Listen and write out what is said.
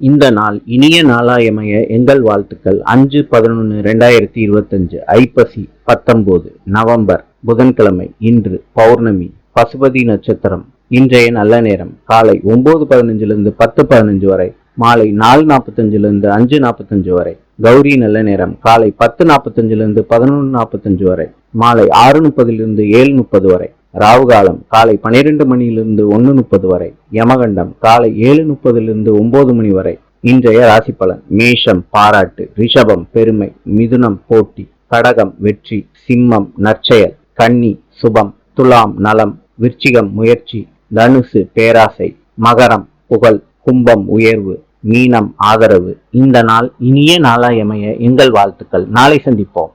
இந்த நாள் இனிய நாளாயமைய எங்கள் வாழ்த்துக்கள். அஞ்சு பதினொன்று ரெண்டாயிரத்தி இருபத்தஞ்சு ஐப்பசி பத்தொன்பது நவம்பர் புதன்கிழமை இன்று பௌர்ணமி பசுபதி நட்சத்திரம் இன்றைய நல்ல நேரம் காலை ஒன்பது பதினஞ்சிலிருந்து பத்து பதினஞ்சு வரை மாலை நாலு நாற்பத்தஞ்சிலிருந்து அஞ்சு நாற்பத்தஞ்சு வரை கௌரி நல்ல நேரம் காலை பத்து நாற்பத்தஞ்சிலிருந்து பதினொன்று நாற்பத்தஞ்சு வரை மாலை ஆறு முப்பதிலிருந்து ஏழு முப்பது வரை. ராவுகாலம் காலை பன்னிரெண்டு மணியிலிருந்து ஒன்று முப்பது வரை யமகண்டம் காலை ஏழு முப்பதிலிருந்து ஒன்பது மணி வரை. இன்றைய ராசி பலன் மேஷம் பாராட்டு ரிஷபம் பெருமை மிதுனம் போட்டி கடகம் வெற்றி சிம்மம் நற்செயல் கன்னி சுபம் துலாம் நலம் விருச்சிகம் முயற்சி தனுசு பேராசை மகரம் புகழ் கும்பம் உயர்வு மீனம் ஆதரவு. இந்த நாள் இனிய நாளாயமைய எங்கள் வாழ்த்துக்கள். நாளை சந்திப்போம்.